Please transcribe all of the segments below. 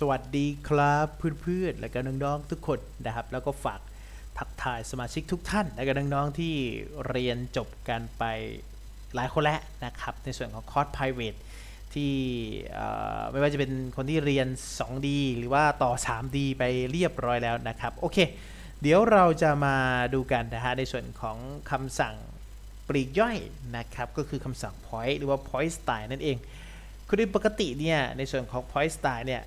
สวัสดีครับเพื่อนๆและก็น้องๆทุกคนนะครับ แล้วก็ฝากทักทายสมาชิกทุกท่าน และก็น้องๆที่เรียนจบกันไปหลายคนแล้วนะครับ ในส่วนของคอร์ส private ที่ไม่ว่าจะเป็นคนที่เรียน 2D หรือว่าต่อ 3D ไปเรียบร้อยแล้วนะครับ โอเค เดี๋ยวเราจะมาดูกันนะฮะในส่วนของคำสั่งปลีกย่อยนะครับ ก็คือคำสั่ง point หรือว่า point style นั่นเองคือโดยปกติเนี่ยในส่วนของ point style เนี่ย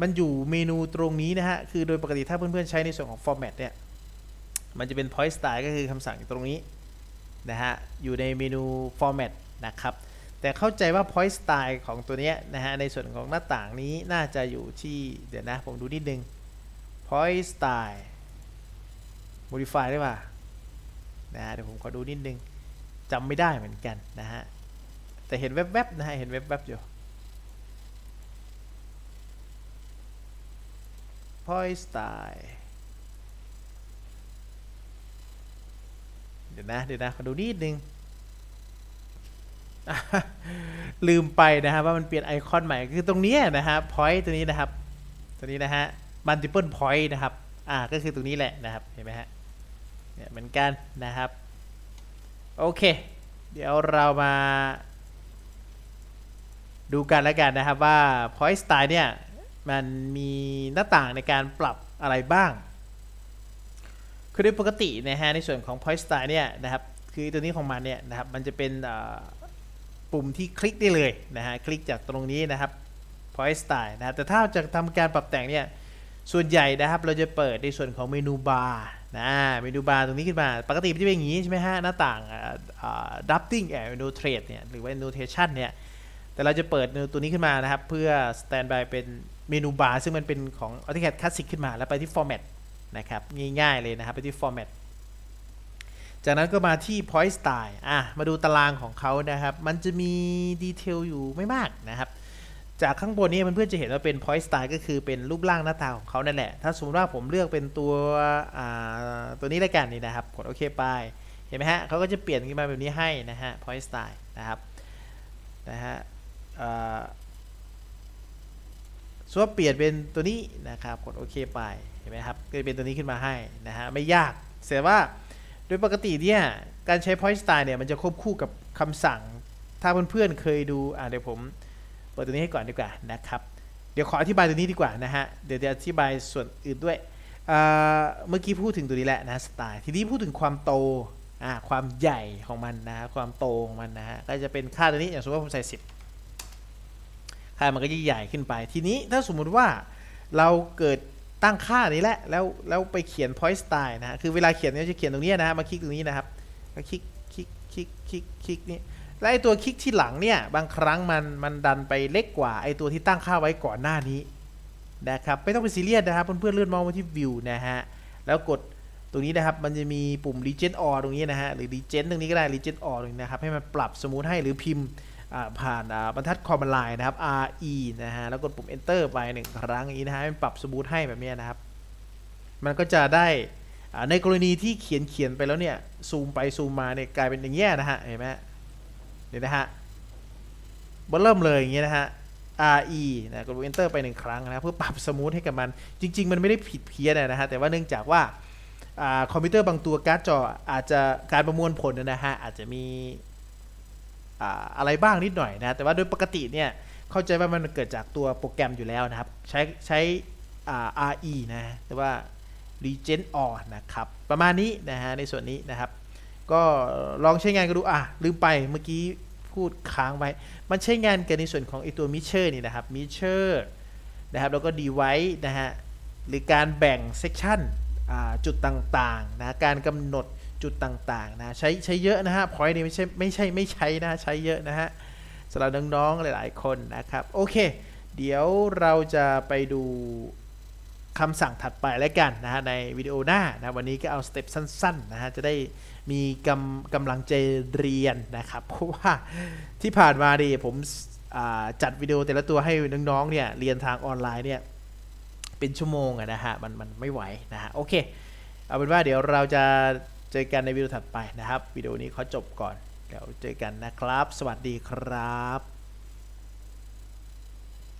มันอยู่เมนูตรงนี้นะฮะ คือโดยปกติถ้าเพื่อนๆใช้ในส่วนของ format เนี่ย มันจะเป็น point style ก็คือคำสั่งตรงนี้นะฮะ อยู่ในเมนู format นะครับ แต่เข้าใจว่า point style ของตัวเนี้ยนะฮะ ในส่วนของหน้าต่างนี้น่าจะอยู่ที่เดี๋ยวนะ ผมดูนิดนึง point style modify ได้ป่ะนะฮะเดี๋ยวผมขอดูนิดนึงจำไม่ได้เหมือนกันนะฮะ แต่เห็นแวบๆนะฮะเห็นแวบๆอยู่ point style เดี๋ยวนะเดี๋ยวนะขอดูนิดนึง ลืมไปนะครับว่ามันเปลี่ยนไอคอนใหม่คือตรงนี้นะฮะ point ตัวนี้นะครับตัวนี้นะฮะ multiple point นะครับ อ่าก็คือตรงนี้แหละนะครับเห็นไหมฮะเนี่ยเหมือนกันนะครับ โอเค เดี๋ยวเรามา ดูกันแล้วกันนะครับว่า point style เนี่ย มันมีหน้าต่างในการปรับอะไรบ้าง คือโดยปกตินะฮะในส่วนของ point style เนี่ยนะครับคือตัวนี้ของมันเนี่ยนะครับมันจะเป็นปุ่มที่คลิกได้เลยนะฮะคลิกจากตรงนี้นะครับ point style นะครับแต่ถ้าจะทำการปรับแต่งเนี่ยส่วนใหญ่นะครับเราจะเปิดในส่วนของเมนูบาร์นะเมนูบาร์ตรงนี้ขึ้นมาปกติมันจะเป็นอย่างนี้ใช่ไหมฮะหน้าต่างดับติ้งแอนดูเทรดเนี่ยหรือว่า notation เนี่ย แต่เราจะเปิดเมนูตัวนี้ขึ้นมานะครับ เพื่อ stand by เป็นเมนูบาร์ซึ่งมันเป็นของ AutoCAD Classic ขึ้นมาแล้วไปที่ format นะครับง่ายๆเลยนะครับไปที่ format จากนั้นก็มาที่ point style อะมาดูตารางของเขานะครับ มันจะมีดีเทลอยู่ไม่มากนะครับจากข้างบนนี้เพื่อนๆจะเห็นว่าเป็น point style ก็คือเป็นรูปร่างหน้าตาของเขานั่นแหละ ถ้าสมมติว่าผมเลือกเป็นตัวตัวนี้แล้วกันนี่นะครับ กดโอเคไป เห็นไหมฮะเขาก็จะเปลี่ยนขึ้นมาแบบนี้ให้นะฮะ point style นะครับ นะฮะ ส่วนเปลี่ยนเป็นตัวนี้นะครับ กดโอเคไป เห็นไหมครับก็จะเป็นตัวนี้ขึ้นมาให้นะฮะ ไม่ยากแต่ว่าโดยปกติเนี่ยการใช้ point style เนี่ยมันจะควบคู่กับคำสั่ง ถ้าเพื่อนๆเคยดูอ่าเดี๋ยวผมเปิดตัวนี้ให้ก่อนดีกว่านะครับ เดี๋ยวขออธิบายตัวนี้ดีกว่านะฮะ เดี๋ยวจะอธิบายส่วนอื่นด้วย เมื่อกี้พูดถึงตัวนี้แหละนะสไตล์ ทีนี้พูดถึงความโตอ่าความใหญ่ของมันนะ ความโตของมันนะฮะ ก็จะเป็นค่าตัวนี้อย่างสมมติว่าผมใส่ 10 ค่ามันก็จะใหญ่ขึ้นไป ทีนี้ถ้าสมมุติว่าเราเกิดตั้งค่านี้แหละ แล้วแล้วไปเขียน point style นะฮะคือเวลาเขียนเนี่ยจะเขียนตรงนี้นะฮะมาคลิกตรงนี้นะครับก็คลิกคลิกคลิกคลิกคลิกนี่และไอตัวคลิกที่หลังเนี่ยบางครั้งมันมันดันไปเล็กกว่าไอตัวที่ตั้งค่าไว้ก่อนหน้านี้นะครับไม่ต้องเป็นซีเรียสนะครับเพื่อนๆเลื่อนมองมาที่ view นะฮะแล้วกดตรงนี้นะครับมันจะมีปุ่ม regent or ตรงนี้นะฮะหรือ regent ตรงนี้ก็ได้ regent or ตรงนี้นะครับให้มันปรับสมูทให้หรือพิมพ์ ผ่านบรรทัดคอมไลน์นะครับ re นะฮะแล้วกดปุ่ม enter ไปหนึ่งครั้งนี้นะฮะมันปรับสมูทให้แบบนี้นะครับ มันก็จะได้ในกรณีที่เขียนเขียนไปแล้วเนี่ยซูมไปซูมมาเนี่ยกลายเป็นอย่างเงี้ยนะฮะเห็นไหมเดี๋ยวนะฮะบเริ่มเลยอย่างเงี้ยนะฮะ re นะกดปุ่ม enter ไปหนึ่งครั้งนะเพื่อปรับสมูทให้กับมัน จริง ๆ มันไม่ได้ผิดเพี้ยนนะฮะแต่ว่าเนื่องจากว่าอ่าคอมพิวเตอร์บางตัวการ์ดจออาจจะการประมวลผลนะฮะอาจจะมี อะไรบ้างนิดหน่อยนะ แต่ว่าโดยปกติเนี่ย เข้าใจว่ามันเกิดจากตัวโปรแกรมอยู่แล้วนะครับ ใช้ใช้ re นะแต่ว่า regent or นะครับ ประมาณนี้นะฮะในส่วนนี้นะครับ ก็ลองใช้งานกันดู อะ ลืมไปเมื่อกี้พูดค้างไว้ มันใช้งานกันในส่วนของไอตัวมิเชอร์นี่นะครับมิเชอร์นะครับ แล้วก็ดีไว้นะฮะ หรือการแบ่งเซกชันจุดต่างๆนะ การกำหนด จุดต่างๆนะใช้ใช้เยอะนะฮะพอยต์นี้ไม่ใช่ไม่ใช่ไม่ใช้นะใช้เยอะนะฮะสำหรับน้องๆหลายๆคนนะครับโอเค เดี๋ยวเราจะไปดูคำสั่งถัดไปแล้วกันนะฮะในวิดีโอหน้านะวันนี้ก็เอาสเต็ปสั้นๆนะฮะจะได้มีกำกำลังใจเรียนนะครับเพราะว่าที่ผ่านมาดิผมจัดวิดีโอแต่ละตัวให้น้องๆเนี่ยเรียนทางออนไลน์เนี่ยเป็นชั่วโมงอะนะฮะมันมันไม่ไหวนะฮะโอเค เอาเป็นว่าเดี๋ยวเราจะ เจอกันในวิดีโอถัดไปนะครับ วิดีโอนี้ขอจบก่อน เดี๋ยวเจอกันนะครับ สวัสดีครับ